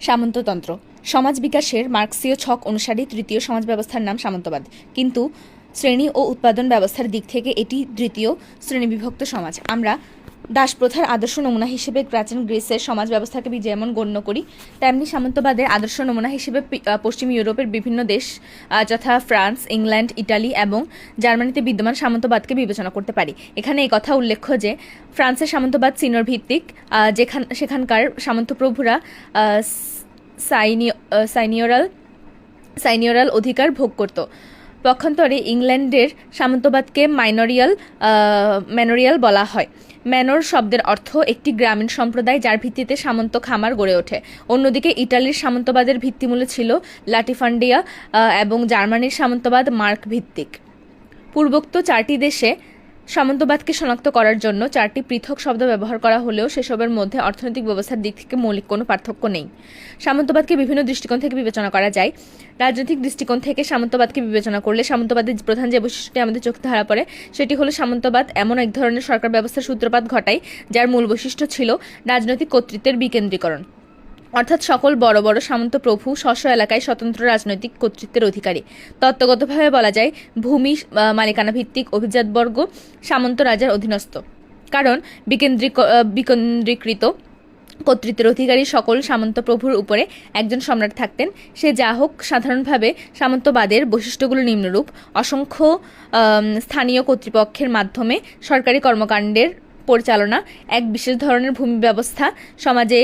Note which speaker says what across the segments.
Speaker 1: সামন্ততন্ত্র। সমাজ বিকাশের মার্ক্সীয় ছক অনুসারে তৃতীয় সমাজ ব্যবস্থার নাম সামন্তবাদ। কিন্তু শ্রেণি ও উৎপাদন ব্যবস্থার দিক থেকে এটি দ্বিতীয় শ্রেণীবিভক্ত সমাজ। আমরা দাসপ্রথার আদর্শ নমুনা হিসেবে প্রাচীন গ্রিসের সমাজ ব্যবস্থাকে যেমন গণ্য করি। তেমনি সামন্তবাদের আদর্শ নমুনা হিসেবে পশ্চিম ইউরোপের বিভিন্ন দেশ যথা ফ্রান্স, ইংল্যান্ড, ইটালি এবং জার্মানিতে বিদ্যমান সামন্তবাদকে বিবেচনা করতে পারি। এখানে এই কথা উল্লেখ্য যে, ফ্রান্সের সামন্তবাদ সিনর ভিত্তিক যেখান, সেখানকার সামন্তপ্রভুরা সাইনি- সাইনিওরাল সাইনিওরাল অধিকার ভোগ করত। পক্ষান্তরে ইংল্যান্ডের সামন্তবাদকে মাইনরিয়াল ম্যানোরিয়াল বলা হয়। ম্যানর শব্দের অর্থ একটি গ্রামীণ সম্প্রদায় যার ভিত্তিতে সামন্ত খামার গড়ে ওঠে। অন্যদিকে ইটালির সামন্তবাদের ভিত্তিমূলে ছিল লাটিফান্ডিয়া এবং জার্মানির সামন্তবাদ মার্ক ভিত্তিক পূর্বোক্ত চারটি দেশে সামন্তবাদকে শনাক্ত করার জন্য চারটি পৃথক শব্দ ব্যবহার করা হলেও সেসবের মধ্যে অর্থনৈতিক ব্যবস্থার দিক থেকে মৌলিক কোনো পার্থক্য নেই। সামন্তবাদকে বিভিন্ন দৃষ্টিকোণ থেকে বিবেচনা করা যায়। রাজনৈতিক দৃষ্টিকোণ থেকে সামন্তবাদকে বিবেচনা করলে সামন্তবাদের প্রধান যে বৈশিষ্ট্যটি আমাদের চোখে ধরা পড়ে, সেটি হলো সামন্তবাদ এমন এক ধরনের সরকার ব্যবস্থার সূত্রপাত ঘটায়, যার মূল বৈশিষ্ট্য ছিল রাজনৈতিক কর্তৃত্বের বিকেন্দ্রীকরণ। অর্থাৎ সকল বড় বড় সামন্ত প্রভু স্ব এলাকায় স্বতন্ত্র রাজনৈতিক কর্তৃত্বের অধিকারী। তত্ত্বগতভাবে বলা যায়, ভূমি মালিকানা ভিত্তিক অভিজাতবর্গ সামন্ত রাজার অধীনস্থ। কারণ বিকেন্দ্রিক বিকেন্দ্রীকৃত কর্তৃত্বের অধিকারী সকল সামন্ত প্রভুর উপরে একজন সম্রাট থাকতেন। সে যা হোক, সাধারণভাবে সামন্তবাদের বৈশিষ্ট্যগুলো নিম্নরূপ। অসংখ্য স্থানীয় কর্তৃপক্ষের মাধ্যমে সরকারি কর্মকাণ্ডের পরিচালনা এক বিশেষ ধরনের ভূমি ব্যবস্থা, সমাজে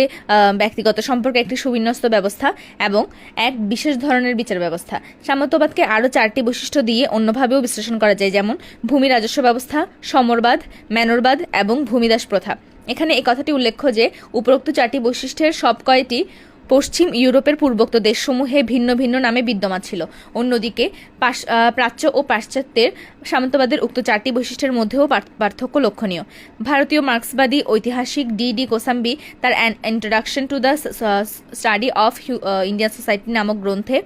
Speaker 1: ব্যক্তিগত সম্পর্কে একটি সুবিন্যস্ত ব্যবস্থা এবং এক বিশেষ ধরনের বিচার ব্যবস্থা। সামন্তবাদকে আরও চারটি বৈশিষ্ট্য দিয়ে অন্যভাবেও বিশ্লেষণ করা যায়, যেমন ভূমি রাজস্ব ব্যবস্থা, সমরবাদ, ম্যানরবাদ এবং ভূমিদাস প্রথা। এখানে এই কথাটি উল্লেখ্য যে, উপরোক্ত চারটি বৈশিষ্ট্যের সব কয়টি পশ্চিম ইউরোপের পূর্বোক্ত দেশসমূহে ভিন্ন ভিন্ন নামে বিদ্যমান ছিল। অন্যদিকে প্রাচ্য ও পাশ্চাত্যের সামন্তবাদের উক্ত চারটি বৈশিষ্ট্যের মধ্যেও পার্থক্য লক্ষণীয়। ভারতীয় মার্ক্সবাদী ঐতিহাসিক ডি ডি কোসাম্বি তার an, introduction to the study of Indian society নামক গ্রন্থে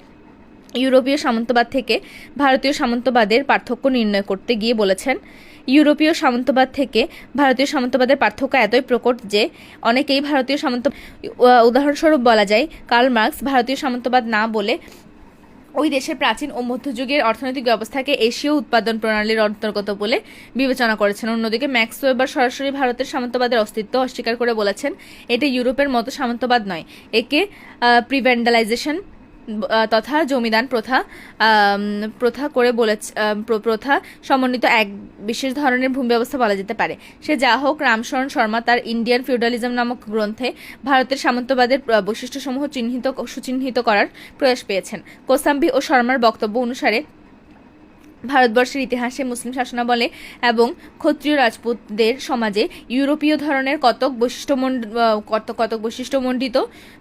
Speaker 1: ইউরোপীয় সামন্তবাদ থেকে ভারতীয় সামন্তবাদের পার্থক্য নির্ণয় করতে গিয়ে বলেছেন ইউরোপীয় সামন্তবাদ থেকে ভারতীয় সামন্তবাদের পার্থক্য এতই প্রকট যে অনেকেই ভারতীয় সামন্ত উদাহরণস্বরূপ বলা যায় কার্ল মার্কস ভারতীয় সামন্তবাদ না বলে ওই দেশের প্রাচীন ও মধ্যযুগের অর্থনৈতিক ব্যবস্থাকে এশীয় উৎপাদন প্রণালীর অন্তর্গত বলে বিবেচনা করেছেন। অন্যদিকে ম্যাক্স ওয়েবার সরাসরি ভারতের সামন্তবাদের অস্তিত্ব অস্বীকার করে বলেছেন, এটা ইউরোপের মতো সামন্তবাদ নয়। একে প্রিভেন্ডালাইজেশন তথা জমিদান প্রথা প্রথা করে বলে প্রথা সমন্বিত এক বিশেষ ধরনের ভূমি ব্যবস্থা বলা যেতে পারে। সে যা হোক, রামশরণ শর্মা তার ইন্ডিয়ান ফিউডালিজম নামক গ্রন্থে ভারতের সামন্তবাদের বৈশিষ্ট্যসমূহ চিহ্নিত সুচিহ্নিত করার প্রয়াস পেয়েছেন। কোসাম্বি ও শর্মার বক্তব্য অনুসারে ভারতবর্ষের ইতিহাসে মুসলিম শাসনাবলে এবং ক্ষত্রিয় রাজপুতদের সমাজে ইউরোপীয় ধরনের কতক বৈশিষ্ট্যমণ্ড কতক বৈশিষ্ট্যমণ্ডিত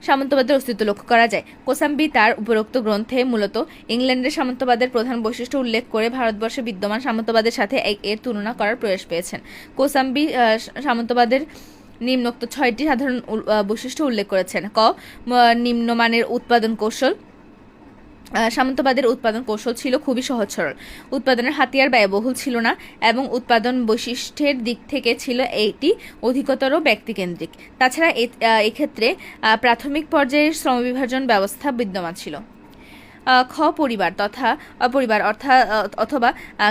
Speaker 1: সামন্তবাদের অস্তিত্ব লক্ষ্য করা যায়। কোসাম্বি তার উপরোক্ত গ্রন্থে মূলত ইংল্যান্ডের সামন্তবাদের প্রধান বৈশিষ্ট্য উল্লেখ করে ভারতবর্ষে বিদ্যমান সামন্তবাদের সাথে এর তুলনা করার প্রয়াস পেয়েছেন। কোসাম্বি সামন্তবাদের নিম্নোক্ত ছয়টি সাধারণ বৈশিষ্ট্য উল্লেখ করেছেন। ক নিম্নমানের উৎপাদন কৌশল সামন্তবাদের উৎপাদন কৌশল ছিল খুবই সহজ সরল। উৎপাদনের হাতিয়ার ব্যয়বহুল ছিল না এবং উৎপাদন বৈশিষ্ট্যের দিক থেকে ছিল এটি অধিকতর ব্যক্তিকেন্দ্রিক। তাছাড়া এক্ষেত্রে প্রাথমিক পর্যায়ের শ্রমবিভাজন ব্যবস্থা বিদ্যমান ছিল। খ পরিবার তথা পরিবার অর্থাৎ অথবা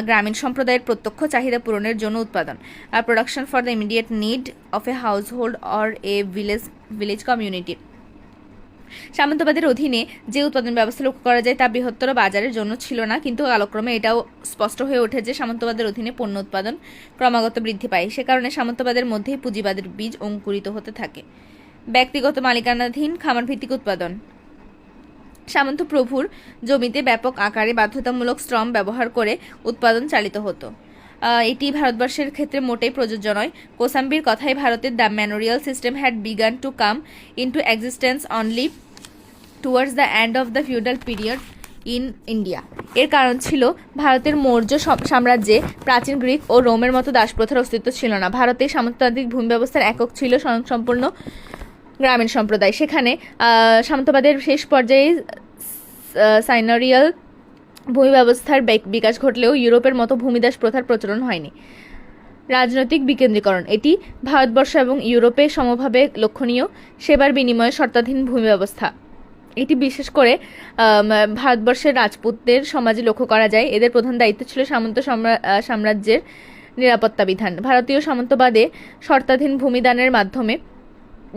Speaker 1: গ্রামীণ সম্প্রদায়ের প্রত্যক্ষ চাহিদা পূরণের জন্য উৎপাদন। Production for the immediate need of a household or a village village community সামন্তবাদের অধীনে যে উৎপাদন ব্যবস্থা লক্ষ্য করা যায় তা বৃহত্তর বাজারের জন্য ছিল না, কিন্তু কালক্রমে এটাও স্পষ্ট হয়ে ওঠে যে সামন্তবাদের অধীনে পণ্য উৎপাদন ক্রমাগত বৃদ্ধি পায়। সে কারণে সামন্তবাদের মধ্যেই পুঁজিবাদের বীজ অঙ্কুরিত হতে থাকে। ব্যক্তিগত মালিকানাধীন খামার ভিত্তিক উৎপাদন। সামন্ত প্রভুর জমিতে ব্যাপক আকারে বাধ্যতামূলক শ্রম ব্যবহার করে উৎপাদন চালিত হতো। এটি ভারতবর্ষের ক্ষেত্রে মোটেই প্রযোজ্য নয়। কোসাম্বির কথায় ভারতের the manorial system had begun to come into existence only towards the end of the feudal period in India এর কারণ ছিল ভারতের মৌর্য সম- সাম্রাজ্যে প্রাচীন গ্রিক ও রোমের মতো দাসপ্রথার অস্তিত্ব ছিল না। ভারতে সামন্ততান্ত্রিক ভূমি ব্যবস্থার একক ছিল স্বয়ংসম্পূর্ণ গ্রামীণ সম্প্রদায়। সেখানে সামন্তবাদের শেষ পর্যায়ে সাইনারিয়াল ভূমি ব্যবস্থার বেক- বিকাশ ঘটলেও ইউরোপের মতো ভূমিদাস প্রথার প্রচলন হয়নি। রাজনৈতিক বিকেন্দ্রীকরণ, এটি ভারতবর্ষ এবং ইউরোপে সমভাবে লক্ষণীয় সেবার বিনিময়ে শর্তাধীন ভূমি ব্যবস্থা এটি বিশেষ করে ভারতবর্ষের রাজপুতদের সমাজে লক্ষ্য করা যায়। এদের প্রধান দায়িত্ব ছিল সামন্ত সাম্রাজ্যের নিরাপত্তা বিধান ভারতীয় সামন্তবাদে শর্তাধীন ভূমিদানের মাধ্যমে,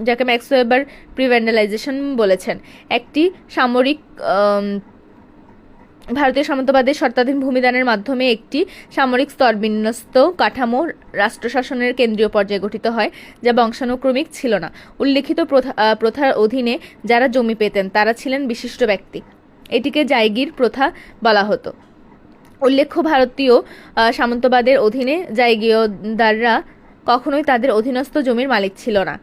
Speaker 1: যাকে ম্যাক্স ওয়েবার প্রিভেন্ডালাইজেশন বলেছেন, একটি সামরিক ভারতীয় সামন্তবাদের শর্তাধীন ভূমিদানের মাধ্যমে একটি সামরিক স্তর বিন্যস্ত কাঠামো রাষ্ট্রশাসনের কেন্দ্রীয় পর্যায়ে গঠিত হয়, যা বংশানুক্রমিক ছিল না। উল্লেখিত প্রথা প্রথার অধীনে যারা জমি পেতেন, তারা ছিলেন বিশিষ্ট ব্যক্তি। এটিকে জায়গির প্রথা বলা হতো। উল্লেখ্য, ভারতীয় সামন্তবাদের অধীনে জায়গীয়দাররা কখনোই তাদের অধীনস্থ জমির মালিক ছিল না।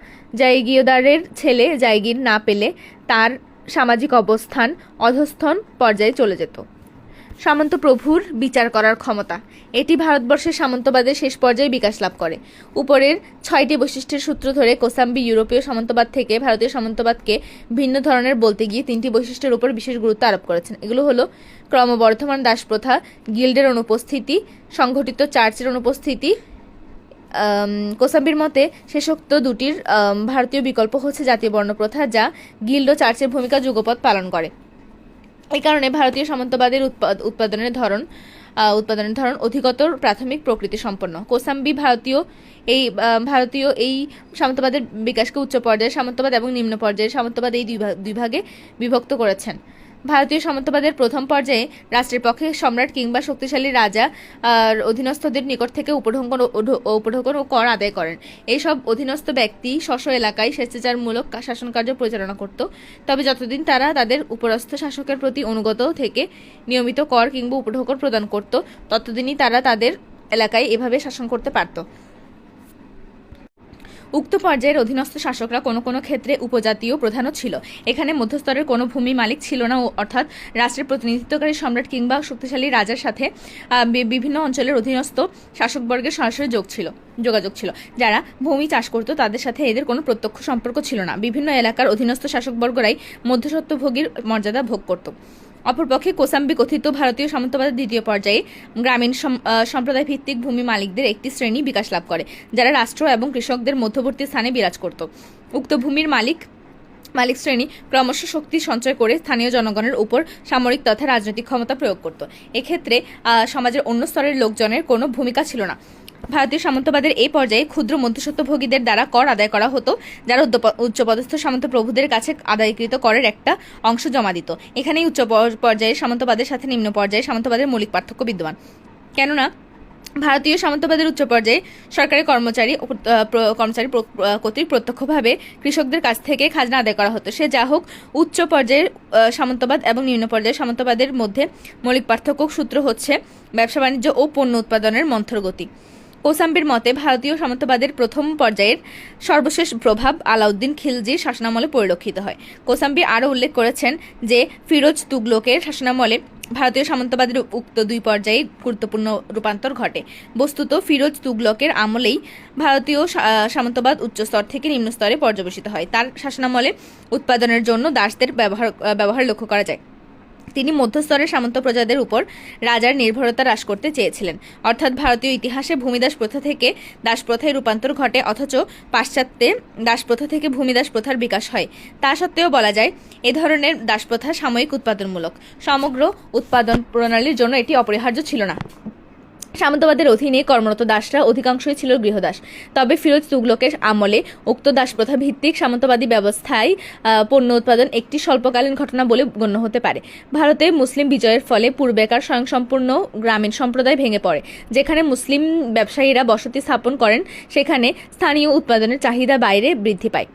Speaker 1: জায়গীয়দারের ছেলে জায়গির না পেলে তার সামাজিক অবস্থান অধস্থন পর্যায়ে চলে যেত। সামন্ত প্রভুর বিচার করার ক্ষমতা। এটি ভারতবর্ষের সামন্তবাদের শেষ পর্যায়ে বিকাশ লাভ করে। উপরের ছয়টি বৈশিষ্ট্যের সূত্র ধরে কোসাম্বি ইউরোপীয় সামন্তবাদ থেকে ভারতীয় সামন্তবাদকে ভিন্ন ধরনের বলতে গিয়ে তিনটি বৈশিষ্ট্যের উপর বিশেষ গুরুত্ব আরোপ করেছেন। এগুলো হলো ক্রমবর্ধমান দাসপ্রথা, গিল্ডের অনুপস্থিতি সংগঠিত চার্চের অনুপস্থিতি কোসাম্বির মতে শেষোক্ত দুটির ভারতীয় বিকল্প হচ্ছে জাতীয় বর্ণপ্রথা যা গিল্ড ও চার্চের ভূমিকা যুগপৎ পালন করে। এই কারণে ভারতীয় সামন্তবাদের উৎপাদ- উৎপাদনের ধরন উৎপাদনের ধরন অধিকতর প্রাথমিক প্রকৃতি সম্পন্ন কোসাম্বি ভারতীয় এই ভারতীয় এই সামন্তবাদের বিকাশকে উচ্চ পর্যায়ের সামন্তবাদ এবং নিম্ন পর্যায়ের সামন্তবাদ এই দুই ভাগে বিভক্ত করেছেন। ভারতীয় সামন্তবাদের প্রথম পর্যায়ে রাষ্ট্রের পক্ষে সম্রাট কিংবা শক্তিশালী রাজা অধীনস্থদের নিকট থেকে উপঢৌকন ও- ও- কর আদায় করেন। এইসব অধীনস্থ ব্যক্তি স্ব স্ব এলাকায় স্বেচ্ছাচারমূলক শাসনকার্য পরিচালনা করত। তবে যতদিন তারা তাদের উপরস্থ শাসকের প্রতি অনুগত থেকে নিয়মিত কর কিংবা উপঢৌকন প্রদান করত, ততদিনই তারা তাদের এলাকায় এভাবে শাসন করতে পারত। উক্ত পর্যায়ের অধীনস্থ শাসকরা কোনো কোনো ক্ষেত্রে উপজাতীয় প্রধানও ছিল। এখানে মধ্যস্তরের কোনো ভূমি মালিক ছিল না অর্থাৎ রাষ্ট্রের প্রতিনিধিত্বকারী সম্রাট কিংবা শক্তিশালী রাজার সাথে বিভিন্ন অঞ্চলের অধীনস্থ শাসকবর্গের সরাসরি যোগ ছিল, যোগাযোগ ছিল। যারা ভূমি চাষ করত, তাদের সাথে এদের কোনো প্রত্যক্ষ সম্পর্ক ছিল না। বিভিন্ন এলাকার অধীনস্থ শাসকবর্গরাই মধ্যস্বত্বভোগীর মর্যাদা ভোগ করত। অপরপক্ষে কোসাম্বি কথিত ভারতীয় সামন্তবাদের দ্বিতীয় পর্যায়ে গ্রামীণ সম- সম্প্রদায় ভিত্তিক ভূমি মালিকদের একটি শ্রেণি বিকাশ লাভ করে, যারা রাষ্ট্র এবং কৃষকদের মধ্যবর্তী স্থানে বিরাজ করত। উক্ত ভূমির মালিক মালিক শ্রেণি ক্রমশ শক্তি সঞ্চয় করে স্থানীয় জনগণের উপর সামরিক তথা রাজনৈতিক ক্ষমতা প্রয়োগ করত। এক্ষেত্রে সমাজের অন্য স্তরের লোকজনের কোনো ভূমিকা ছিল না। ভারতীয় সামন্তবাদের এই পর্যায়ে ক্ষুদ্র মধ্যস্বত্বভোগীদের দ্বারা কর আদায় করা হতো, যারা উচ্চপদস্থ সামন্ত প্রভুদের কাছে আদায়কৃত করের একটা অংশ জমা দিত। এখানেই উচ্চ প- পর্যায়ের সামন্তবাদের সাথে নিম্ন পর্যায়ে সামন্তবাদের মৌলিক পার্থক্য বিদ্যমান। কেননা, ভারতীয় সামন্তবাদের উচ্চ পর্যায়ে সরকারি কর্মচারী কর্মচারী কর্তৃক প্রত্যক্ষভাবে কৃষকদের কাছ থেকে খাজনা আদায় করা হতো। সে যা হোক, উচ্চ পর্যায়ের সামন্তবাদ এবং নিম্ন পর্যায়ের সামন্তবাদের মধ্যে মৌলিক পার্থক্য সূত্র হচ্ছে ব্যবসা বাণিজ্য ও পণ্য উৎপাদনের মন্থর গতি কোসাম্বির মতে, ভারতীয় সামন্তবাদের প্রথম পর্যায়ের সর্বশেষ প্রভাব আলাউদ্দিন খিলজির শাসনামলে পরিলক্ষিত হয়। কোসাম্বি আরও উল্লেখ করেছেন যে, ফিরোজ তুগলকের শাসনামলে ভারতীয় সামন্তবাদের উক্ত দুই পর্যায়ে গুরুত্বপূর্ণ রূপান্তর ঘটে। বস্তুত, ফিরোজ তুগলকের আমলেই ভারতীয় সামন্তবাদ উচ্চ স্তর থেকে নিম্ন স্তরে পর্যবেসিত হয়। তার শাসনামলে উৎপাদনের জন্য দাসদের ব্যবহার ব্যবহার লক্ষ্য করা যায়। তিনি মধ্যস্তরের সামন্ত প্রজাদের উপর রাজার নির্ভরতা হ্রাস করতে চেয়েছিলেন। অর্থাৎ ভারতীয় ইতিহাসে ভূমিদাস প্রথা থেকে দাসপ্রথায় রূপান্তর ঘটে, অথচ পাশ্চাত্যে দাসপ্রথা থেকে ভূমিদাস প্রথার বিকাশ হয়। তা সত্ত্বেও বলা যায়, এ ধরনের দাসপ্রথা সাময়িক উৎপাদনমূলক। সমগ্র উৎপাদন প্রণালীর জন্য এটি অপরিহার্য ছিল না। সামন্তবাদের অধীনে কর্মরত দাসরা অধিকাংশই ছিল গৃহদাস। তবে ফিরোজ তুগলকের আমলে উক্ত দাস প্রথা ভিত্তিক সামন্তবাদী ব্যবস্থায় পণ্য উৎপাদন একটি স্বল্পকালীন ঘটনা বলে গণ্য হতে পারে। ভারতে মুসলিম বিজয়ের ফলে পূর্বেকার স্বয়ংসম্পূর্ণ গ্রামীণ সম্প্রদায় ভেঙে পড়ে, যেখানে মুসলিম ব্যবসায়ীরা বসতি স্থাপন করেন, সেখানে স্থানীয় উৎপাদনের চাহিদা বাইরে বৃদ্ধি পায়।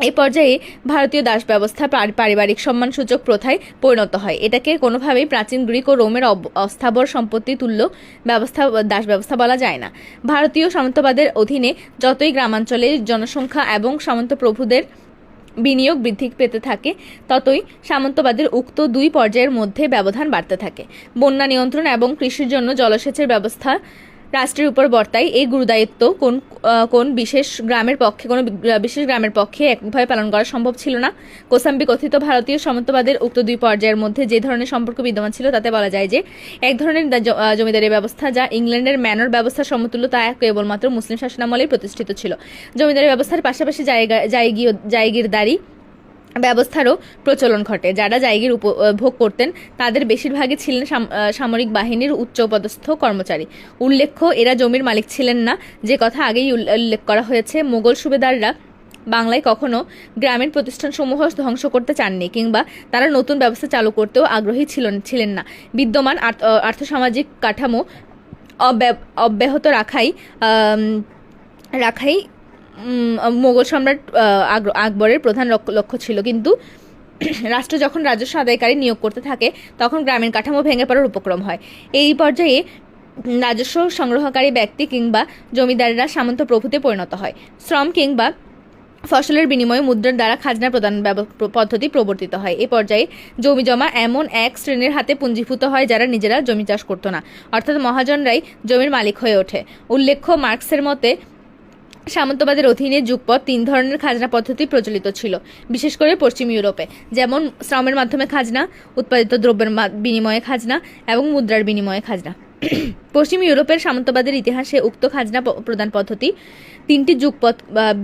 Speaker 1: এই পর্যায়ে ভারতীয় দাস ব্যবস্থা পারি- পারিবারিক সম্মানসূচক প্রথায় পরিণত হয়। এটাকে কোনোভাবেই প্রাচীন গ্রিক ও রোমের অস্থাবর সম্পত্তি তুল্য ব্যবস্থা দাস ব্যবস্থা বলা যায় না। ভারতীয় সামন্তবাদের অধীনে যতই গ্রামাঞ্চলে জনসংখ্যা এবং সামন্ত প্রভুদের বিনিয়োগ বৃদ্ধি পেতে থাকে, ততই সামন্তবাদের উক্ত দুই পর্যায়ের মধ্যে ব্যবধান বাড়তে থাকে। বন্যা নিয়ন্ত্রণ এবং কৃষির জন্য জলসেচের ব্যবস্থা রাষ্ট্রের উপর বর্তায় এই গুরুদায়িত্ব কোন কোন বিশেষ গ্রামের পক্ষে, কোনো বিশেষ গ্রামের পক্ষে একভাবে পালন করা সম্ভব ছিল না। কোসাম্বি কথিত ভারতীয় সামন্তবাদের উক্ত দুই পর্যায়ের মধ্যে যে ধরনের সম্পর্ক বিদ্যমান ছিল, তাতে বলা যায় যে এক ধরনের জমিদারি ব্যবস্থা, যা ইংল্যান্ডের ম্যানর ব্যবস্থার সমতুল্য, তা কেবলমাত্র মুসলিম শাসনামলেই প্রতিষ্ঠিত ছিল। জমিদারি ব্যবস্থার পাশাপাশি জায়গা, জায়গীয় জায়গিরদারি ব্যবস্থারও প্রচলন ঘটে। যারা জায়গির উপ ভোগ করতেন, তাদের বেশিরভাগই ছিলেন সাম- সামরিক বাহিনীর উচ্চপদস্থ কর্মচারী। উল্লেখ্য, এরা জমির মালিক ছিলেন না। যে কথা আগেই উল্লেখ করা হয়েছে, মোগল সুবেদাররা বাংলায় কখনো গ্রামীণ প্রতিষ্ঠানসমূহ ধ্বংস করতে চাননি, কিংবা তারা নতুন ব্যবস্থা চালু করতেও আগ্রহী ছিলেন ছিলেন না। বিদ্যমান আর্থসামাজিক কাঠামো অব্যা- অব্যাহত রাখাই রাখাই মোগল সম্রাট আকবরের প্রধান লক্ষ্য- ছিল। কিন্তু রাষ্ট্র যখন রাজস্ব আদায়কারী নিয়োগ করতে থাকে, তখন গ্রামীণ কাঠামো ভেঙে পড়ার উপক্রম হয়। এই পর্যায়ে রাজস্ব সংগ্রহকারী ব্যক্তি কিংবা জমিদাররা সামন্ত প্রভুতে পরিণত হয়। শ্রম কিংবা ফসলের বিনিময়ে মুদ্রার দ্বারা খাজনা প্রদান পদ্ধতি প্রবর্তিত হয়। এ পর্যায়ে জমি জমা এমন এক শ্রেণির হাতে পুঞ্জীভূত হয় যারা নিজেরা জমি চাষ করতো না। অর্থাৎ মহাজনরাই জমির মালিক হয়ে ওঠে। উল্লেখ্য মার্কসের মতে সামন্তবাদের অধীনে যুগপৎ তিন ধরনের খাজনা পদ্ধতি প্রচলিত ছিল, বিশেষ করে পশ্চিম ইউরোপে। যেমন, শ্রমের মাধ্যমে খাজনা, উৎপাদিত দ্রব্যের বিনিময়ে খাজনা এবং মুদ্রার বিনিময়ে খাজনা। পশ্চিম ইউরোপের সামন্তবাদের ইতিহাসে উক্ত খাজনা প্রদান পদ্ধতি তিনটি যুগপথ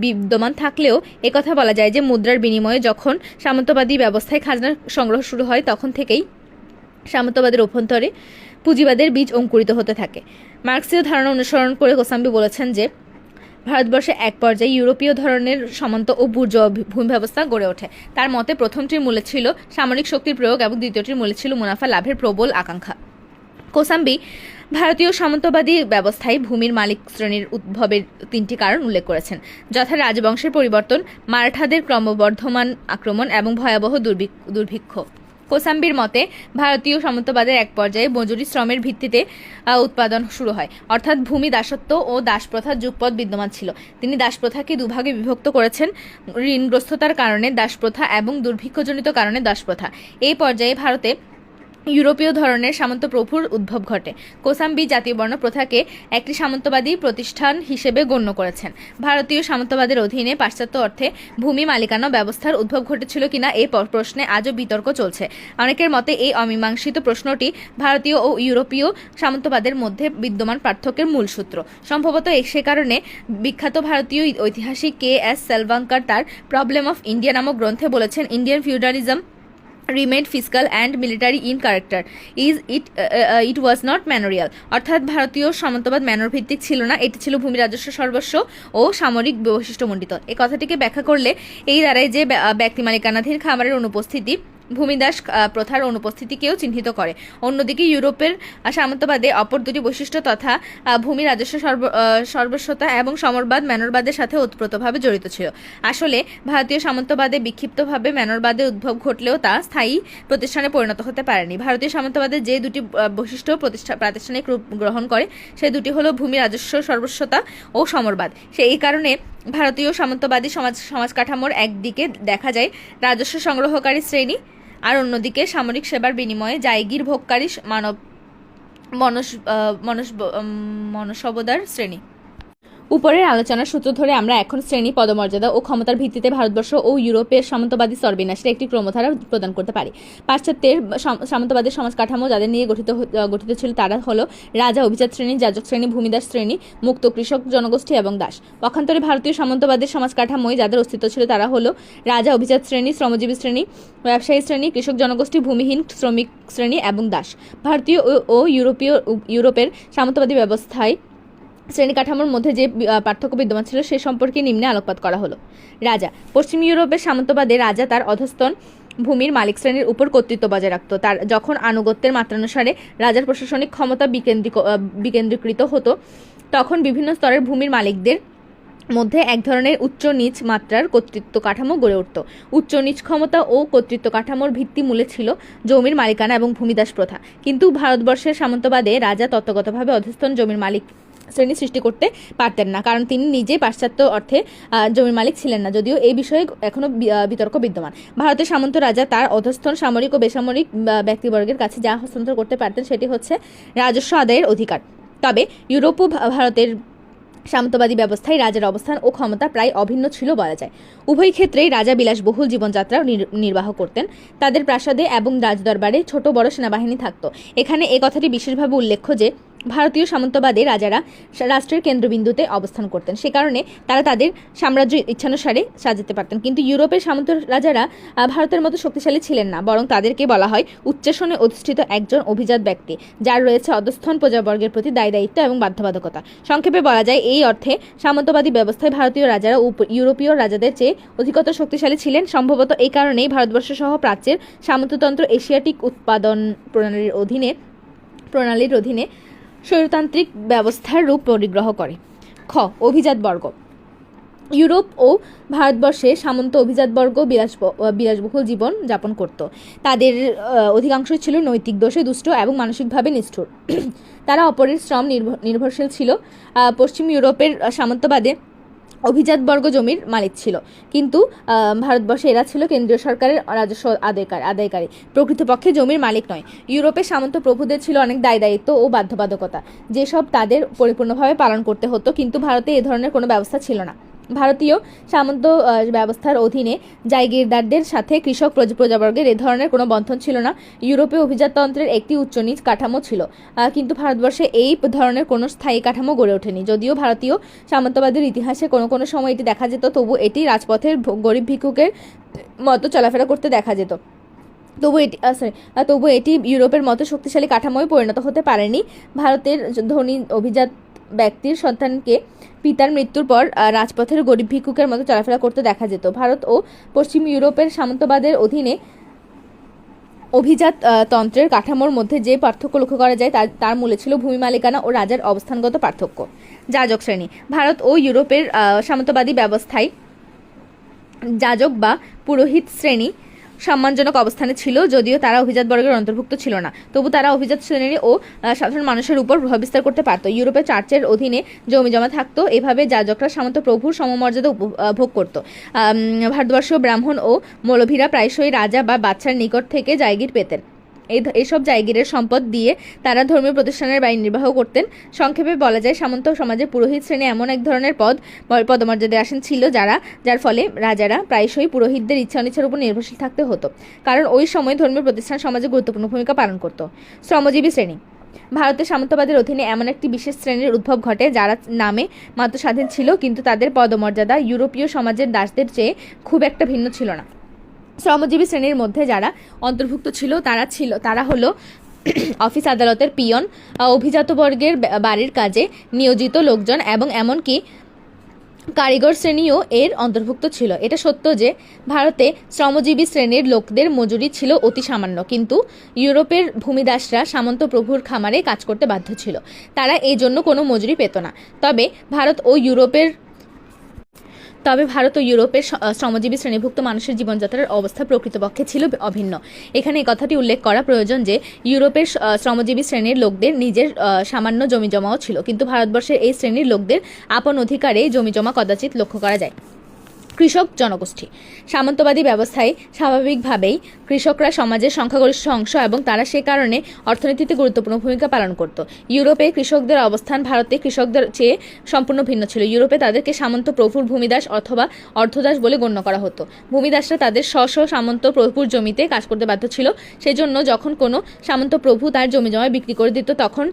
Speaker 1: বিদ্যমান থাকলেও একথা বলা যায় যে, মুদ্রার বিনিময়ে যখন সামন্তবাদী ব্যবস্থায় খাজনা সংগ্রহ শুরু হয়, তখন থেকেই সামন্তবাদের অভ্যন্তরে পুঁজিবাদের বীজ অঙ্কুরিত হতে থাকে। মার্ক্সীয় ধারণা অনুসরণ করে গোসাম্বি বলেছেন যে ভারতবর্ষে এক পর্যায়ে ইউরোপীয় ধরনের সামন্ত ও বুর্জ ভূমি ব্যবস্থা গড়ে ওঠে। তার মতে, প্রথমটির মূলে ছিল সামরিক শক্তির প্রয়োগ এবং দ্বিতীয়টির মূলে ছিল মুনাফা লাভের প্রবল আকাঙ্ক্ষা। কোসাম্বি, ভারতীয় সামন্তবাদী ব্যবস্থায় ভূমির মালিক শ্রেণির উদ্ভবের তিনটি কারণ উল্লেখ করেছেন। যথা রাজবংশের পরিবর্তন, মারাঠাদের ক্রমবর্ধমান আক্রমণ এবং ভয়াবহ দুর্ভিক্ষ দুর্ভিক্ষ। কোসাম্বির মতে, ভারতীয় সামন্তবাদের এক পর্যায়ে মজুরি শ্রমের ভিত্তিতে উৎপাদন শুরু হয়। অর্থাৎ ভূমি দাসত্ব ও দাসপ্রথার যুগপথ বিদ্যমান ছিল। তিনি দাসপ্রথাকে দুভাগে বিভক্ত করেছেন। ঋণগ্রস্ততার কারণে দাসপ্রথা এবং দুর্ভিক্ষজনিত কারণে দাসপ্রথা। এই পর্যায়ে ভারতে ইউরোপীয় ধরনের সামন্ত প্রভুর উদ্ভব ঘটে। কোসাম্বি জাতীয় বর্ণ প্রথাকে একটি সামন্তবাদী প্রতিষ্ঠান হিসেবে গণ্য করেছেন। ভারতীয় সামন্তবাদের অধীনে পাশ্চাত্য অর্থে ভূমি মালিকানা ব্যবস্থার উদ্ভব ঘটেছিল কিনা এই প্রশ্নে আজও বিতর্ক চলছে। অনেকের মতে এই অমীমাংসিত প্রশ্নটি ভারতীয় ও ইউরোপীয় সামন্তবাদের মধ্যে বিদ্যমান পার্থক্যের মূল সূত্র। সম্ভবত সে কারণে বিখ্যাত ভারতীয় ঐতিহাসিক কে এস সেলভাঙ্কার তার প্রবলেম অফ ইন্ডিয়া নামক গ্রন্থে বলেছেন, Indian feudalism remained physical and military in character is it it was not manorial অর্থাৎ ভারতীয় সামন্তবাদ ম্যানর ভিত্তিক ছিল না, এটি ছিল ভূমি রাজস্ব সর্বস্ব ও সামরিক বৈশিষ্ট্যমণ্ডিত। এই কথাটিকে ব্যাখ্যা করলে এই দ্বারাই যে ব্যা- ব্যক্তি মালিকানাধীন খামারের অনুপস্থিতি ভূমিদাস প্রথার অনুপস্থিতিকেও চিহ্নিত করে। অন্যদিকে ইউরোপের সামন্তবাদে অপর দুটি বৈশিষ্ট্য তথা ভূমি রাজস্ব সর্ব সর্বস্বতা এবং সমরবাদ ম্যানরবাদের সাথে ওতপ্রোতভাবে জড়িত ছিল। আসলে ভারতীয় সামন্তবাদে বিক্ষিপ্তভাবে ম্যানরবাদের উদ্ভব ঘটলেও তা স্থায়ী প্রতিষ্ঠানে পরিণত হতে পারেনি। ভারতীয় সামন্তবাদের যে দুটি বৈশিষ্ট্য প্রতিষ্ঠা, প্রাতিষ্ঠানিক রূপ গ্রহণ করে সেই দুটি হলো ভূমি রাজস্ব, সর্বস্বতা ও সমরবাদ। সেই কারণে ভারতীয় সামন্তবাদী সমাজ সমাজ কাঠামোর একদিকে দেখা যায় রাজস্ব সংগ্রহকারী শ্রেণি, আর অন্যদিকে সামরিক সেবার বিনিময়ে জায়গির ভোগকারী মানব, মনস মনস মনসবদার শ্রেণি। উপরের আলোচনার সূত্র ধরে আমরা এখন শ্রেণি, পদমর্যাদা ও ক্ষমতার ভিত্তিতে ভারতবর্ষ ও ইউরোপের সামন্তবাদী স্তরবিন্যাসের একটি ক্রমধারা প্রদান করতে পারি। পাশ্চাত্যের সাম- সামন্তবাদী সমাজ কাঠামো যাদের নিয়ে গঠিত গঠিত ছিল তারা হলো রাজা, অভিজাত শ্রেণি, যাজক শ্রেণি, ভূমিদাস শ্রেণি, মুক্ত কৃষক, জনগোষ্ঠী এবং দাস। পক্ষান্তরে ভারতীয় সামন্তবাদের সমাজ কাঠামোয় যাদের অস্তিত্ব ছিল তারা হলো রাজা, অভিজাত শ্রেণি, শ্রমজীবী শ্রেণি, ব্যবসায়ী শ্রেণি, কৃষক জনগোষ্ঠী, ভূমিহীন, শ্রমিক শ্রেণি এবং দাস। ভারতীয় ও ইউরোপীয়, ইউরোপের সামন্তবাদী ব্যবস্থায় শ্রেণি কাঠামোর মধ্যে যে পার্থক্য বিদ্যমান ছিল, সে সম্পর্কে নিম্নে আলোকপাত করা হলো। রাজা, পশ্চিম ইউরোপের সামন্তবাদে রাজা তার অধস্তন ভূমির মালিক শ্রেণির উপর কর্তৃত্ব বজায় রাখত। তার যখন আনুগত্যের মাত্রানুসারে রাজার প্রশাসনিক ক্ষমতা বিকেন্দ্রিক বিকেন্দ্রীকৃত হতো, তখন বিভিন্ন স্তরের ভূমির মালিকদের মধ্যে এক ধরনের উচ্চ নিচ মাত্রার কর্তৃত্ব কাঠামো গড়ে উঠত। উচ্চ নিচ ক্ষমতা ও কর্তৃত্ব কাঠামোর ভিত্তি মূলে ছিল জমির মালিকানা এবং ভূমিদাস প্রথা। কিন্তু ভারতবর্ষের সামন্তবাদে রাজা তত্ত্বগতভাবে অধস্তন জমির মালিক শ্রেণি সৃষ্টি করতে পারতেন না। কারণ তিনি নিজে পাশ্চাত্য অর্থে জমির মালিক ছিলেন না। যদিও এই বিষয়ে এখনও বিতর্ক বিদ্যমান। ভারতের সামন্ত রাজা তার অধস্থন সামরিক ও বেসামরিক ব্যক্তিবর্গের কাছে যা হস্তান্তর করতে পারতেন সেটি হচ্ছে রাজস্ব আদায়ের অধিকার। তবে ইউরোপ ও ভারতের সামন্তবাদী ব্যবস্থায় রাজার অবস্থান ও ক্ষমতা প্রায় অভিন্ন ছিল বলা যায়। উভয় ক্ষেত্রেই রাজা বিলাসবহুল জীবনযাত্রা নির- নির্বাহ করতেন। তাদের প্রাসাদে এবং রাজদরবারে ছোট বড় সেনাবাহিনী থাকতো। এখানে এ কথাটি বিশেষভাবে উল্লেখ্য যে ভারতীয় সামন্তবাদী রাজারা রাষ্ট্রের কেন্দ্রবিন্দুতে অবস্থান করতেন। সে কারণে তারা তাদের সাম্রাজ্য ইচ্ছানুসারে সাজাতে পারতেন। কিন্তু ইউরোপের সামন্ত রাজারা ভারতের মতো শক্তিশালী ছিলেন না, বরং তাদেরকে বলা হয় উচ্চাসনে অধিষ্ঠিত একজন অভিজাত ব্যক্তি, যার রয়েছে অধস্থন প্রজাবর্গের প্রতি দায় দায়িত্ব এবং বাধ্যবাধকতা। সংক্ষেপে বলা যায়, এই অর্থে সামন্তবাদী ব্যবস্থায় ভারতীয় রাজারা ইউরোপীয় রাজাদের চেয়ে অধিকতর শক্তিশালী ছিলেন। সম্ভবত এই কারণেই ভারতবর্ষ সহ প্রাচ্যের সামন্ততন্ত্র এশিয়াটিক উৎপাদন প্রণালীর অধীনে প্রণালীর অধীনে স্বৈরতান্ত্রিক ব্যবস্থার রূপ পরিগ্রহ করে। খ অভিজাত বর্গ। ইউরোপ ও ভারতবর্ষে সামন্ত অভিজাতবর্গ বিরাজ বিরাজবহুল জীবন যাপন করত। তাদের অধিকাংশ ছিল নৈতিক দোষে দুষ্ট এবং মানসিকভাবে নিষ্ঠুর। তারা অপরের শ্রম নির্ভর নির্ভরশীল ছিল। পশ্চিম ইউরোপের আহ, সামন্তবাদে অভিজাতবর্গ জমির মালিক ছিল। কিন্তু ভারতবর্ষে এরা ছিল কেন্দ্রীয় সরকারের রাজস্ব আদায়কার, আদায়কারী। প্রকৃতপক্ষে জমির মালিক নয়। ইউরোপে সামন্ত প্রভুদের ছিল অনেক দায় দায়িত্ব ও বাধ্যবাধকতা। যেসব তাদের পরিপূর্ণভাবে পালন করতে হতো, কিন্তু ভারতে এ ধরনের কোনো ব্যবস্থা ছিল না। ভারতীয় সামন্ত ব্যবস্থার অধীনে জায়গিরদারদের সাথে কৃষক প্রজ- প্রজাবর্গের এ ধরনের কোনো বন্ধন ছিল না। ইউরোপে অভিজাততন্ত্রের একটি উচ্চ নিচ কাঠামো ছিল। কিন্তু ভারতবর্ষে এই ধরনের কোনো স্থায়ী কাঠামো গড়ে ওঠেনি। যদিও ভারতীয় সামন্তবাদের ইতিহাসে কোনো কোনো সময় এটি দেখা যেত, তবু এটি রাজপথের গরিব ভিক্ষুকের মতো চলাফেরা করতে দেখা যেত। তবু এটি সরি তবু এটি ইউরোপের মতো শক্তিশালী কাঠামোয় পরিণত হতে পারেনি। ভারতের ধনী অভিজাত ব্যক্তির সন্তানকে পিতার মৃত্যুর পর রাজপথের গরিব ভিক্ষুকের মতো চলাফেরা করতে দেখা যেত। ভারত ও পশ্চিম ইউরোপের সামন্তবাদের অধীনে অভিজাত তন্ত্রের কাঠামোর মধ্যে যে পার্থক্য লক্ষ্য করা যায় তার তার মূলে ছিল ভূমি মালিকানা ও রাজার অবস্থানগত পার্থক্য। যাজক শ্রেণি। ভারত ও ইউরোপের সামন্তবাদী ব্যবস্থায় যাজক বা পুরোহিত শ্রেণি সম্মানজনক অবস্থানে ছিল যদিও তারা অভিজাত বর্গের অন্তর্ভুক্ত ছিল না। তবু তারা অভিজাত শ্রেণির ও সাধারণ মানুষের উপর প্রভাব বিস্তার করতে পারত। ইউরোপে চার্চের অধীনে জমি জমা থাকতো এভাবে যাজকরা সামন্ত প্রভুর সমমর্যাদা উপভোগ করত। আম, ভারতবর্ষীয় ব্রাহ্মণ ও মৌলভীরা প্রায়শই রাজা বা বাচ্চার নিকট থেকে জায়গির পেতেন। এই এসব জায়গিরের সম্পদ দিয়ে তারা ধর্মীয় প্রতিষ্ঠানের বাড়ি নির্বাহ করতেন। সংক্ষেপে বলা যায়, সামন্ত সমাজে পুরোহিত শ্রেণি এমন এক ধরনের পদ পদমর্যাদায় আসেন ছিল যারা, যার ফলে রাজারা প্রায়শই পুরোহিতদের ইচ্ছা অনিচ্ছার উপর নির্ভরশীল থাকতে হতো। কারণ ওই সময় ধর্মীয় প্রতিষ্ঠান সমাজে গুরুত্বপূর্ণ ভূমিকা পালন করত। শ্রমজীবী শ্রেণি। ভারতের সামন্তবাদের অধীনে এমন একটি বিশেষ শ্রেণির উদ্ভব ঘটে, যারা নামে মাত্র স্বাধীন ছিল, কিন্তু তাদের পদমর্যাদা ইউরোপীয় সমাজের দাসদের চেয়ে খুব একটা ভিন্ন ছিল না। শ্রমজীবী শ্রেণির মধ্যে যারা অন্তর্ভুক্ত ছিল তারা ছিল তারা হলো অফিস আদালতের পিয়ন আহ, অভিজাত বর্গের বাড়ির কাজে নিয়োজিত লোকজন এবং এমনকি কারিগর শ্রেণীও এর অন্তর্ভুক্ত ছিল। এটা সত্য যে ভারতে শ্রমজীবী শ্রেণির লোকদের মজুরি ছিল অতি সামান্য কিন্তু ইউরোপের ভূমিদাসরা সামন্ত প্রভুর খামারে কাজ করতে বাধ্য ছিল। তারা এই জন্য কোনো মজুরি পেত না। তবে ভারত ও ইউরোপের তবে ভারত ও ইউরোপের শ্রমজীবী শ্রেণীভুক্ত মানুষের জীবনযাত্রার অবস্থা প্রকৃতপক্ষে ছিল অভিন্ন। এখানে এই কথাটি উল্লেখ করা প্রয়োজন যে, ইউরোপের শ্রমজীবী শ্রেণির লোকদের নিজের সামান্য জমি জমাও ছিল। কিন্তু ভারতবর্ষের এই শ্রেণির লোকদের আপন অধিকারে জমি জমা কদাচিৎ লক্ষ্য করা যায়। কৃষক জনগোষ্ঠী। সামন্তবাদী ব্যবস্থায় স্বাভাবিকভাবেই কৃষকরা সমাজের সংখ্যাগরিষ্ঠ অংশ এবং তারা সে কারণে অর্থনীতিতে গুরুত্বপূর্ণ ভূমিকা পালন করত। ইউরোপে কৃষকদের অবস্থান ভারতে কৃষকদের চেয়ে সম্পূর্ণ ভিন্ন ছিল। ইউরোপে তাদেরকে সামন্ত প্রভুর ভূমিদাস অথবা অর্থদাস বলে গণ্য করা হতো। ভূমিদাসরা তাদের স্ব স্ব সামন্ত প্রভুর জমিতে কাজ করতে বাধ্য ছিল। সেজন্য যখন কোনো সামন্ত প্রভু তার জমি জমা বিক্রি করে দিত, তখন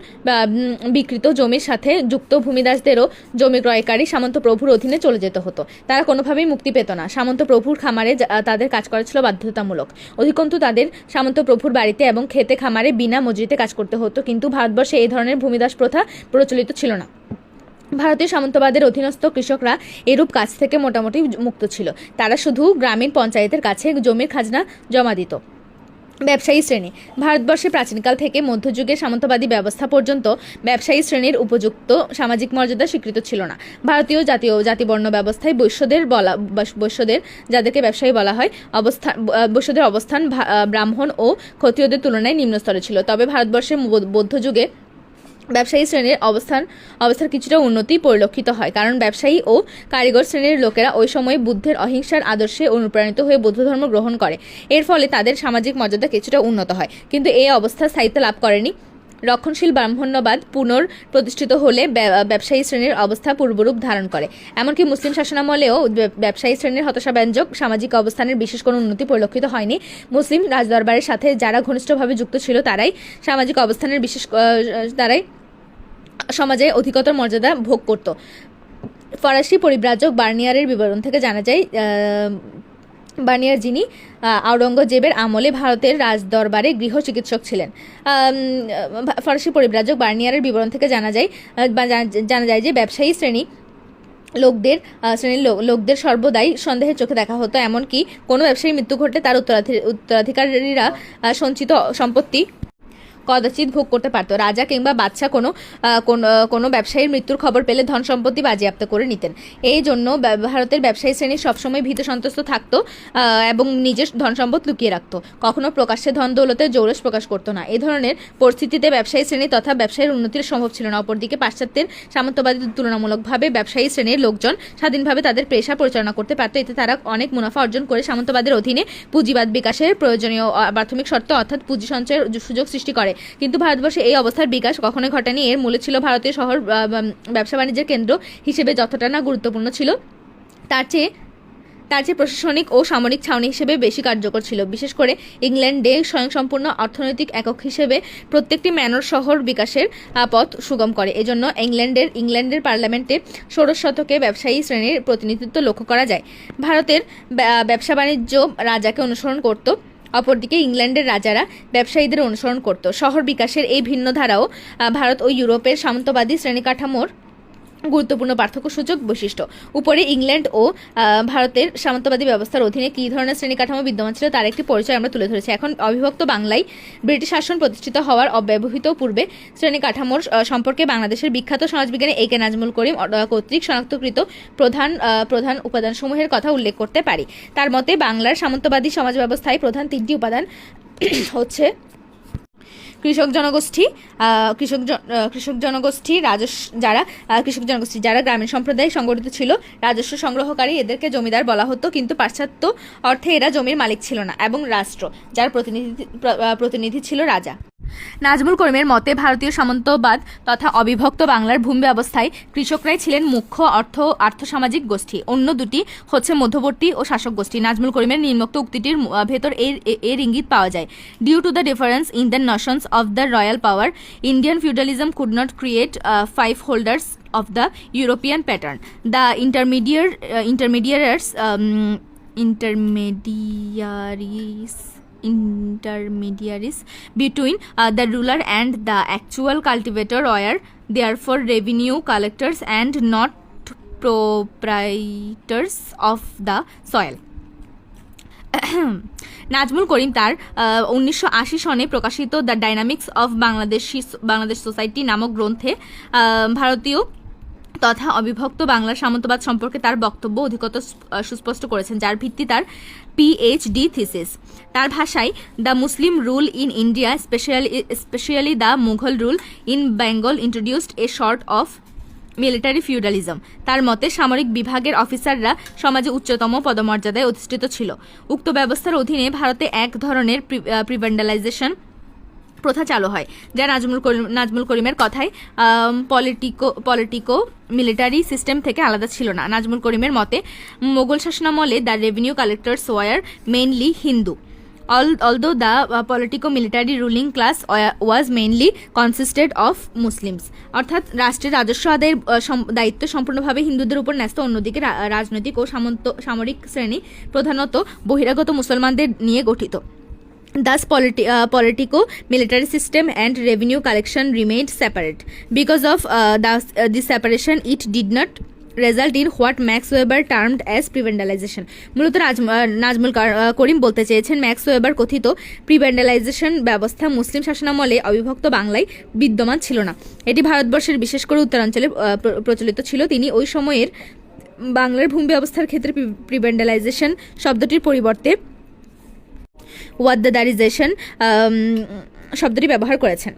Speaker 1: বিকৃত জমির সাথে যুক্ত ভূমিদাসদেরও জমি ক্রয়কারী সামন্ত প্রভুর অধীনে চলে যেতে হতো। তারা কোনোভাবেই মুক্তি পেত না। সামন্ত প্রভুর খামারে তাদের কাজ করা ছিল বাধ্যতামূলক। অধিকন্তু তাদের সামন্ত প্রভুর বাড়িতে এবং খেতে খামারে বিনা মজুরিতে কাজ করতে হতো, কিন্তু ভারতবর্ষে এই ধরনের ভূমিদাস প্রথা প্রচলিত ছিল না। ভারতীয় সামন্তবাদের অধীনস্থ কৃষকরা এরূপ কাজ থেকে মোটামুটি মুক্ত ছিল। তারা শুধু গ্রামীণ পঞ্চায়েতের কাছে জমির খাজনা জমা দিত। ব্যবসায়ী শ্রেণি। ভারতবর্ষে প্রাচীনকাল থেকে মধ্যযুগে সামন্তবাদী ব্যবস্থা পর্যন্ত ব্যবসায়ী শ্রেণির উপযুক্ত সামাজিক মর্যাদা স্বীকৃত ছিল না। ভারতীয় জাতীয় জাতিবর্ণ ব্যবস্থায় বৈশ্যদের বলা বৈশ- বৈশ্যদের যাদেরকে ব্যবসায়ী বলা হয় অবস্থান বৈশ্যদের অবস্থান ব্রাহ্মণ ও ক্ষত্রিয়দের তুলনায় নিম্নস্তরে ছিল। তবে ভারতবর্ষের বৌদ্ধ- বৌদ্ধযুগে ব্যবসায়ী শ্রেণির অবস্থান, অবস্থার কিছুটা উন্নতি পরিলক্ষিত হয়। কারণ ব্যবসায়ী ও কারিগর শ্রেণির লোকেরা ওই সময় বুদ্ধের অহিংসার আদর্শে অনুপ্রাণিত হয়ে বৌদ্ধ ধর্ম গ্রহণ করে। এর ফলে তাদের সামাজিক মর্যাদা কিছুটা উন্নত হয়। কিন্তু এই অবস্থা স্থায়িত্ব লাভ করেনি। রক্ষণশীল ব্রাহ্মণ্যবাদ পুনর প্রতিষ্ঠিত হলে ব্যব- ব্যবসায়ী শ্রেণির অবস্থা পূর্বরূপ ধারণ করে। এমনকি মুসলিম শাসনামলেও ব্য- ব্যবসায়ী শ্রেণির হতাশাব্যঞ্জক সামাজিক অবস্থানের বিশেষ কোনো উন্নতি পরিলক্ষিত হয়নি। মুসলিম রাজদরবারের সাথে যারা ঘনিষ্ঠভাবে যুক্ত ছিল, তারাই সামাজিক অবস্থানের বিশেষ তারাই সমাজে অধিকতর মর্যাদা ভোগ করত। ফরাসি পরিব্রাজক বার্নিয়ারের বিবরণ থেকে জানা যায় বার্নিয়ার যিনি আওরঙ্গজেবের আমলে ভারতের রাজদরবারে গৃহ চিকিৎসক ছিলেন। ফরাসি পরিব্রাজক বার্নিয়ারের বিবরণ থেকে জানা যায় জানা- যায় যে ব্যবসায়ী শ্রেণি লোকদের শ্রেণির লোক- লোকদের সর্বদাই সন্দেহের চোখে দেখা হতো। এমনকি কোনো ব্যবসায়ীর মৃত্যু ঘটলে তার উত্তরাধি- উত্তরাধিকারীরা সঞ্চিত সম্পত্তি কদাচিৎ ভোগ করতে পারতো। রাজা কিংবা বাচ্চা কোনো কোনো ব্যবসায়ীর মৃত্যুর খবর পেলে ধন সম্পত্তি বাজেয়াপ্ত করে নিতেন। এই জন্য ভারতের ব্যবসায়ী শ্রেণি সবসময় ভীত সন্ত্রস্ত থাকতো এবং নিজের ধন সম্পদ লুকিয়ে রাখতো। কখনো প্রকাশ্যে ধন দৌলতের জৌলস প্রকাশ করতো না। এ ধরনের পরিস্থিতিতে ব্যবসায়ী শ্রেণি তথা ব্যবসায়ীর উন্নতির সম্ভব ছিল না। অপরদিকে পাশ্চাত্যের সামন্তবাদী তুলনামূলকভাবে ব্যবসায়ী শ্রেণির লোকজন স্বাধীনভাবে তাদের পেশা পরিচালনা করতে পারতো। এতে তারা অনেক মুনাফা অর্জন করে সামন্তবাদের অধীনে পুঁজিবাদ বিকাশের প্রয়োজনীয় প্রাথমিক শর্ত অর্থাৎ পুঁজি সঞ্চয়ের সুযোগ সৃষ্টি করে। কিন্তু ভারতবর্ষে এই অবস্থার বিকাশ কখনোই ঘটেনি। এর মূলে ছিল ভারতীয় শহর ব্যবসা বাণিজ্যের কেন্দ্র হিসেবে যতটা না গুরুত্বপূর্ণ ছিল, তার চেয়ে তার চেয়ে প্রশাসনিক ও সামরিক ছাউনি হিসেবে বেশি কার্যকর ছিল। বিশেষ করে ইংল্যান্ডে স্বয়ংসম্পূর্ণ অর্থনৈতিক একক হিসেবে প্রত্যেকটি ম্যানর শহর বিকাশের পথ সুগম করে। এজন্য ইংল্যান্ডের ইংল্যান্ডের পার্লামেন্টে ষোড়শ শতকে ব্যবসায়ী শ্রেণির প্রতিনিধিত্ব লক্ষ্য করা যায়। ভারতের ব্যা- ব্যবসা বাণিজ্য রাজাকে অনুসরণ করত। অপরদিকে ইংল্যান্ডের রাজারা ব্যবসায়ীদের অনুসরণ করত। শহর বিকাশের এই ভিন্ন ধারাও ভারত ও ইউরোপের সামন্তবাদী শ্রেণি কাঠামোর গুরুত্বপূর্ণ পার্থক্য সূচক বৈশিষ্ট্য। উপরে ইংল্যান্ড ও ভারতের সামন্তবাদী ব্যবস্থার অধীনে কী ধরনের শ্রেণি কাঠামো বিদ্যমান ছিল তার একটি পরিচয় আমরা তুলে ধরেছি। এখন অবিভক্ত বাংলায় ব্রিটিশ শাসন প্রতিষ্ঠিত হওয়ার অব্যবহিত পূর্বে শ্রেণি কাঠামোর সম্পর্কে বাংলাদেশের বিখ্যাত সমাজবিজ্ঞানী এ কে নাজমুল করিম কর্তৃক শনাক্তকৃত প্রধান প্রধান উপাদানসমূহের কথা উল্লেখ করতে পারি। তার মতে বাংলার সামন্তবাদী সমাজ ব্যবস্থায় প্রধান তিনটি উপাদান হচ্ছে কৃষক জনগোষ্ঠী কৃষক কৃষক জনগোষ্ঠী রাজস্ব, যারা কৃষক জনগোষ্ঠী যারা গ্রামীণ সম্প্রদায় সংগঠিত ছিল, রাজস্ব সংগ্রহকারী এদেরকে জমিদার বলা হতো, কিন্তু পাশ্চাত্য অর্থে এরা জমির মালিক ছিল না, এবং রাষ্ট্র, যার প্রতিনিধি প্রতিনিধি ছিল রাজা। নাজমুল করিমের মতে ভারতীয় সামন্তবাদ তথা অবিভক্ত বাংলার ভূমি ব্যবস্থায় কৃষকরাই ছিলেন মুখ্য অর্থ আর্থসামাজিক গোষ্ঠী। অন্য দুটি হচ্ছে মধ্যবর্তী ও শাসক গোষ্ঠী। নাজমুল করিমের নিম্নোক্ত উক্তিটির ভেতর এর এর ইঙ্গিত পাওয়া যায়। Due to the difference in the notions of the royal power Indian feudalism could not create five holders of the European pattern the intermediary uh, intermediaries um, intermediaries between uh, the ruler and the actual cultivator were therefore revenue collectors and not proprietors of the soil. Nazmul Karim তার উনিশশো আশি সনে প্রকাশিত the dynamics of Bangladesh Bangladesh society নামক গ্রন্থে ভারতীয় তথা অবিভক্ত বাংলার সামন্তবাদ সম্পর্কে তার বক্তব্য আহ, সুস্পষ্ট করেছেন যার ভিত্তি তার পিএইচডি থিসিস তার ভাষায় the Muslim rule in India specially specially the Mughal rule in Bengal introduced a sort of military feudalism. তার মতে সামরিক বিভাগের অফিসাররা সমাজে উচ্চতম পদমর্যাদায় অধিষ্ঠিত ছিল। উক্ত ব্যবস্থার অধীনে ভারতে এক ধরনের প্রিভেন্ডালাইজেশন প্রথা চালু হয় যা নাজমুল করিম নাজমুল করিমের কথায় পলিটিকো পলিটিকো মিলিটারি সিস্টেম থেকে আলাদা ছিল না। নাজমুল করিমের মতে মোগল শাসনামলে the revenue collectors were mainly Hindu although the uh, politico-military ruling class wa- was mainly consisted of Muslims. অর্থাৎ রাষ্ট্রের রাজস্ব আদায়ের দায়িত্ব সম্পূর্ণভাবে হিন্দুদের উপর ন্যস্ত অন্যদিকে রাজনৈতিক ও সামন্ত সামরিক শ্রেণি প্রধানত বহিরাগত মুসলমানদের নিয়ে গঠিত। Thus, politi- uh, political military system and revenue collection remained separate. Because of uh, separation, it did not result in what Max Weber termed as প্রিভেন্ডালাইজেশন মূলত নাজমুল কার- করিম বলতে চেয়েছেন ম্যাক্স ওয়েবার কথিত প্রিভেন্ডালাইজেশন ব্যবস্থা মুসলিম শাসনামলে অবিভক্ত বাংলায় বিদ্যমান ছিল না। এটি ভারতবর্ষের বিশেষ করে উত্তরাঞ্চলে প্র- প্রচলিত ছিল। তিনি ওই সময়ের বাংলার ভূমি ব্যবস্থার ক্ষেত্রে প্রিভেন্ডালাইজেশন শব্দটির পরিবর্তে ওয়াদ্দাদারিজেশন শব্দটি ব্যবহার করেছেন।